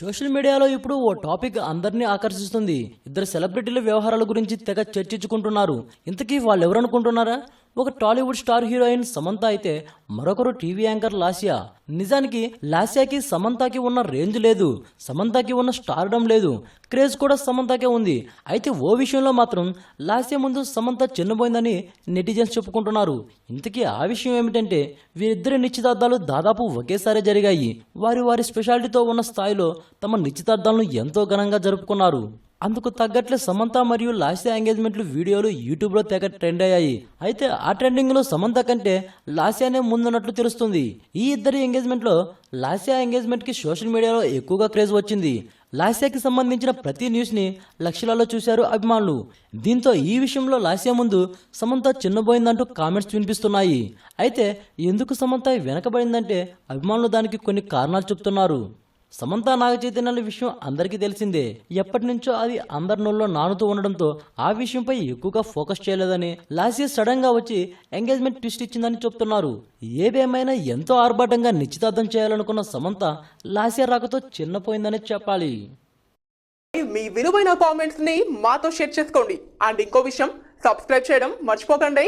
Social మీడియాలో ఇప్పుడు ఓ topic అందరినీ ఆకర్షిస్తుంది. ఇద్దరు సెలబ్రిటీల వ్యవహారాల గురించి తెగ చర్చించుకుంటున్నారు. ఇంతకీ వాళ్ళు ఎవరనుకుంటున్నారా ఒక టాలీవుడ్ స్టార్ హీరోయిన్ సమంత అయితే మరొకరు టీవీ యాంకర్ లాసియా. నిజానికి లాస్యాకి సమంతకి ఉన్న రేంజ్ లేదు సమంతకి ఉన్న స్టార్డం లేదు క్రేజ్ కూడా సమంతకే ఉంది. అయితే ఓ విషయంలో మాత్రం లాస్యా ముందు సమంత చిన్నపోయిందని నెటిజన్స్ చెప్పుకుంటున్నారు. ఇంతకీ ఆ విషయం ఏమిటంటే వీరిద్దరి నిశ్చితార్థాలు దాదాపు ఒకేసారి జరిగాయి. వారి వారి స్పెషాలిటీతో ఉన్న స్థాయిలో తమ నిశ్చితార్థాలను ఎంతో ఘనంగా జరుపుకున్నారు. అందుకు తగ్గట్లే సమంత మరియు లాస్యా ఎంగేజ్మెంట్లు వీడియోలు యూట్యూబ్లో తెగ ట్రెండ్ అయ్యాయి. అయితే ఆ ట్రెండింగ్లో సమంత కంటే లాస్యానే ముందున్నట్లు తెలుస్తుంది. ఈ ఇద్దరి ఎంగేజ్మెంట్లో లాస్యా ఎంగేజ్మెంట్కి సోషల్ మీడియాలో ఎక్కువగా క్రేజ్ వచ్చింది. లాస్యాకి సంబంధించిన ప్రతి న్యూస్ని లక్షలలో చూశారు అభిమానులు. దీంతో ఈ విషయంలో లాస్యా ముందు సమంత చిన్నబోయిందంటూ కామెంట్స్ వినిపిస్తున్నాయి. అయితే ఎందుకు సమంత వెనకబడిందంటే అభిమానులు దానికి కొన్ని కారణాలు చెప్తున్నారు. సమంత నాగ చైతన్యాల విషయం అందరికీ తెలిసిందే. ఎప్పటి నుంచో అది అందరి నోళ్ళలో నానుతూ ఉండడంతో ఆ విషయంపై ఎక్కువగా ఫోకస్ చేయలేదని లాస్య సడన్గా వచ్చి ఎంగేజ్మెంట్ ట్విస్ట్ ఇచ్చిందని చెప్తున్నారు. ఏదేమైనా ఎంతో ఆర్భాటంగా నిశ్చితార్థం చేయాలనుకున్న సమంత లాసియా రాకతో చిన్నపోయిందని చెప్పాలి. మీ విలువైన కామెంట్స్ని మాతో షేర్ చేసుకోండి. అండ్ ఇంకో విషయం సబ్స్క్రైబ్ చేయడం మర్చిపోకండి.